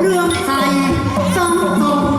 เรื่องใส่สองสอง